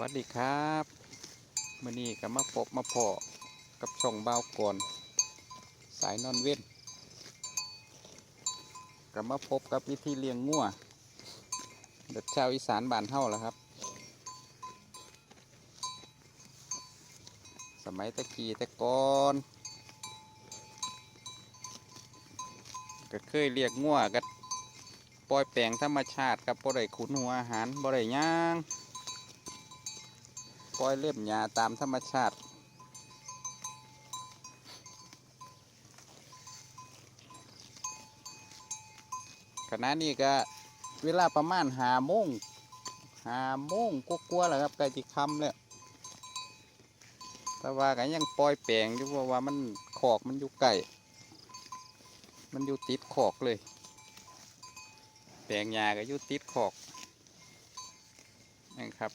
วัสดีครับมื่อนี้ก็มาพบมาพอกับช่องเบาวก่อน สายนอนเว้นก็มาพบกับวิธีเลี้ยงงัวเด็กชาวอีสานบ้านเฮาแล้วครับ สมัยตะกี้แต่ก่อนก็เคยเรียกงัวก็ปล่อยแปลงธรรมชาติครับบ่ได้ขุนหัวอาหารบ่ได้ย่าง ปล่อยเล็บหญ้าตามธรรมชาติ ขณะนี้ก็เวลาประมาณหาโมงหาโมงกลัวๆแล้วครับใกล้จะค่ำแล้วแต่ว่าก็ยังปล่อยแปลงอยู่เพราะว่ามันขอกมันอยู่ไกลมันอยู่ติดขอกเลย แปลงหญ้าก็อยู่ติดขอกนะครับ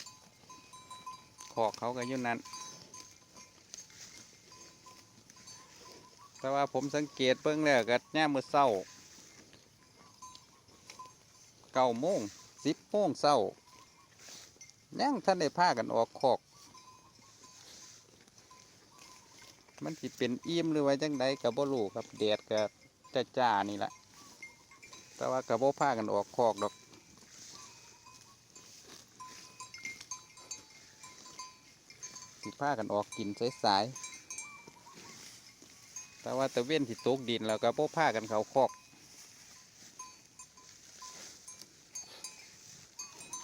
ขอกเขาก็อยู่นั้น แต่ว่าผมสังเกตเบิ่งแล้วก็ย่มมือเศร้าเก้าโมงสิบโมงเศร้ายังท่านได้พากันออกขอก มันสิเป็นอิ่มหรือไว่าจังใดกับบลูครับแดดกับจ้าจ้าๆนี่แหละแต่ว่ากับบ่พากันออกขอกดอก สิพากันออกกินสายๆแต่ว่าตะเว้นที่ตกดินแล้วก็พวกพากันเขาคอก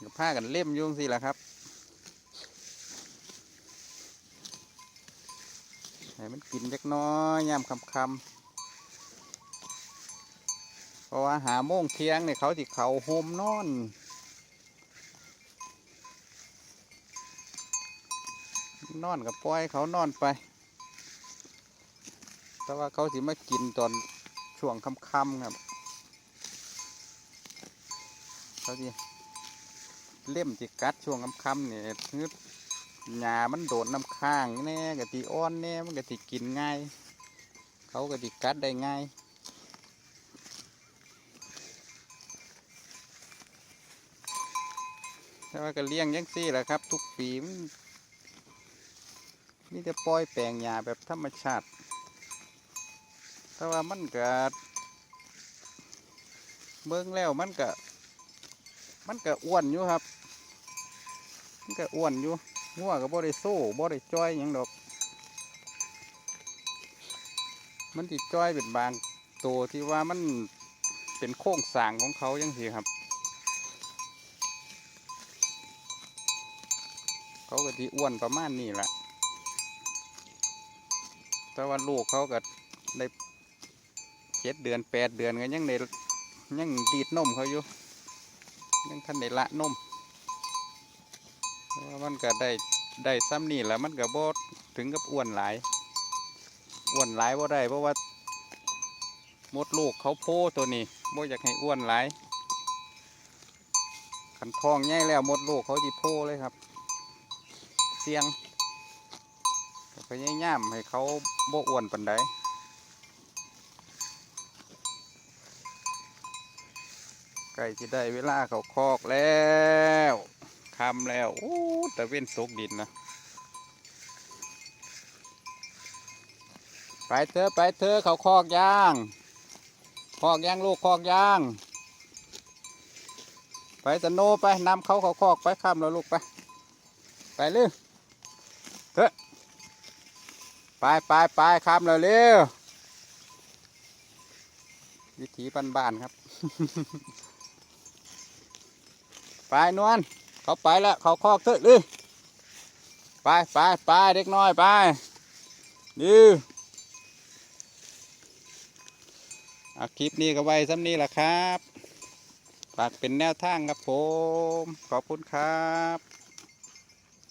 ก็พากันเล่มยุ่งสิละครับให้มันกินเล็กน้อยยามคำคำเพราะว่าหาโมงเที่ยงเนี่ยเขาที่เขาโฮมนอน นอนกับปล่อยเขานอนไป แต่ว่าเขาสิมากินตอนช่วงค่ำๆครับ เขาสิเล่มจิกัดช่วงค่ำๆเนี่ยคือหญ้ามันโดดน้ำค้างแน่กะติอ้อนแน่มันกะติกินง่าย เขากะติกัดได้ง่ายแต่ว่าก็เลี้ยงยังซี่แหละครับ ทุกปีมัน นี่จะปล่อยแปลงหญ้าแบบธรรมชาติ แต่ว่ามันก็เบิ่งแล้วมันก็ มันก็อ้วนอยู่ครับ มันก็อ้วนอยู่งัวก็บ่ได้โซ่บ่ได้จ้อยหยังดอก มันติจ้อยเป็นบางตัวที่ว่ามันเป็นโครงสร้างของเขายังสิครับ เขาก็ที่อ้วนประมาณนี้แหละ แต่ว่าลูกเขาก็ได้เจ็ดเดือนแปดเดือนก็ยังได้ยังดีดนมเขาอยู่ ยังทันได้ละนมมันก็ได้ได้ซ้ำนี่แหละมันก็บ่ถึงกับอ้วนหลาย อ้วนหลายบ่ได้เพราะว่ามดลูกเขาโพตัวนี้บ่อยากให้อ้วนหลายขันทองใหญ่แล้วมดลูกเขาจีโพเลยครับ เสียง พยายามให้เขาโบอ้วนปันใดใกล้จะได้เวลาเขาคอกแล้วคำแล้วโอ้แต่เว้นตกดินนะไปเถอะไปเถอะเขาคอกยาง คอกยางลูกคอกยาง ไปสโนไปนำเขาเขาคอกไปคำแล้วลูกไป ไปเร็วไป ไปไปครับเร็วเร็ววิถีบ้านๆครับ ไปนวลเขาไปแล้วเขาคอกเถอะเลยไปไปไปเด็กน้อยไปดื้อเอาคลิปนี้ก็ไว้ซ้ำนี้แหละครับ ฝากเป็นแนวทางครับผม ขอบคุณครับ